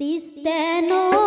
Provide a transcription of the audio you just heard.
তিস্তেনো